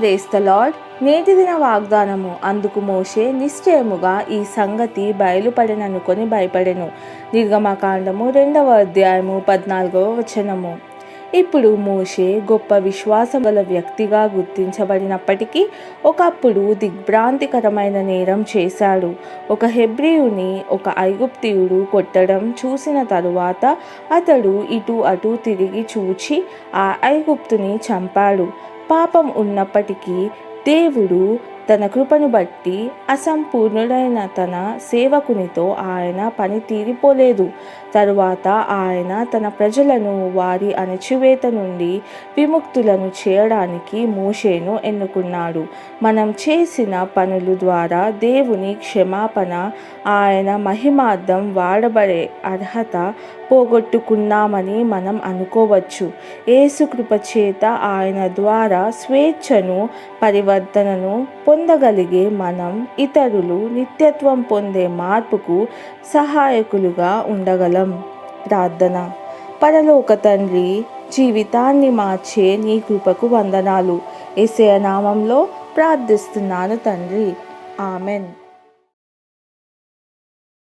ప్రేస్త lord నేటి దిన వాగ్దానము. అందుకు మోషే నిశ్చయముగా ఈ సంగతి బయలుపడిననుకొని భయపడెను. నిర్గమకాండము రెండవ అధ్యాయము పద్నాలుగవ వచనము. ఇప్పుడు మోషే గొప్ప విశ్వాసం గల వ్యక్తిగా గుర్తించబడినప్పటికీ ఒకప్పుడు దిగ్భ్రాంతికరమైన నేరం చేశాడు. ఒక హెబ్రియుని ఒక ఐగుప్తియుడు కొట్టడం చూసిన తరువాత అతడు ఇటు అటు తిరిగి చూచి ఆ ఐగుప్తుని చంపాడు. పాపం ఉన్నప్పటికీ దేవుడు తన కృపను బట్టి అసంపూర్ణుడైన తన సేవకునితో ఆయన పని తీరిపోలేదు తరువాత ఆయన తన ప్రజలను వారి అణచివేత నుండి విముక్తులను చేయడానికి మోషేను ఎన్నుకున్నాడు. మనం చేసిన పనుల ద్వారా దేవుని క్షమాపణ ఆయన మహిమార్థం వాడబడే అర్హత పోగొట్టుకున్నామని మనం అనుకోవచ్చు. యేసు చేత ఆయన ద్వారా స్వేచ్ఛను పరివర్తనను పొందగలిగే మనం ఇతరులు నిత్యత్వం పొందే మార్పుకు సహాయకులుగా ఉండగలం. ప్రార్థన. పరలోక తండ్రి జీవితాన్ని మార్చే నీ కృపకు వందనాలు. ఎసయ నామంలో ప్రార్థిస్తున్నాను తండ్రి. ఆమెన్.